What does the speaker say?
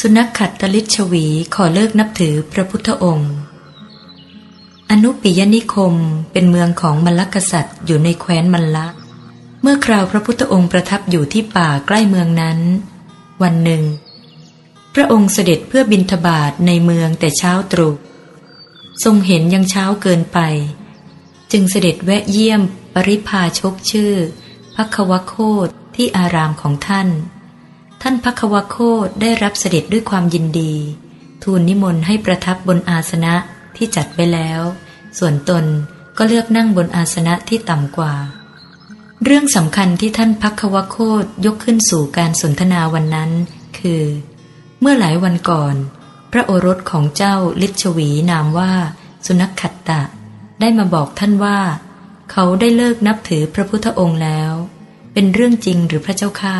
สุนัขขัดตลิชวีขอเลิกนับถือพระพุทธองค์ อนุปิยนิคมเป็นเมืองของมลกษัตริย์อยู่ในแคว้นมัลละ เมื่อคราวพระพุทธองค์ประทับอยู่ที่ป่าใกล้เมืองนั้น วันหนึ่ง พระองค์เสด็จเพื่อบินทบาทในเมืองแต่เช้าตรู่ทรงเห็นยังเช้าเกินไป จึงเสด็จแวะเยี่ยมปริพาชกชื่อพักวโคตที่อารามของท่าน ท่านพักวโคตได้รับเสด็จด้วยความยินดี ทูลนิมนต์ให้ประทับบนอาสนะที่จัดไว้แล้ว ส่วนตนก็เลือกนั่งบนอาสนะที่ต่ำกว่า เรื่องสำคัญที่ท่านพักวโคตยกขึ้นสู่การสนทนาวันนั้น คือ เมื่อหลายวันก่อน พระโอรสของเจ้าลิชวีนามว่า สุนัขขัตตะ ได้มาบอกท่านว่า เขาได้เลิกนับถือพระพุทธองค์แล้ว เป็นเรื่องจริงหรือพระเจ้าข้า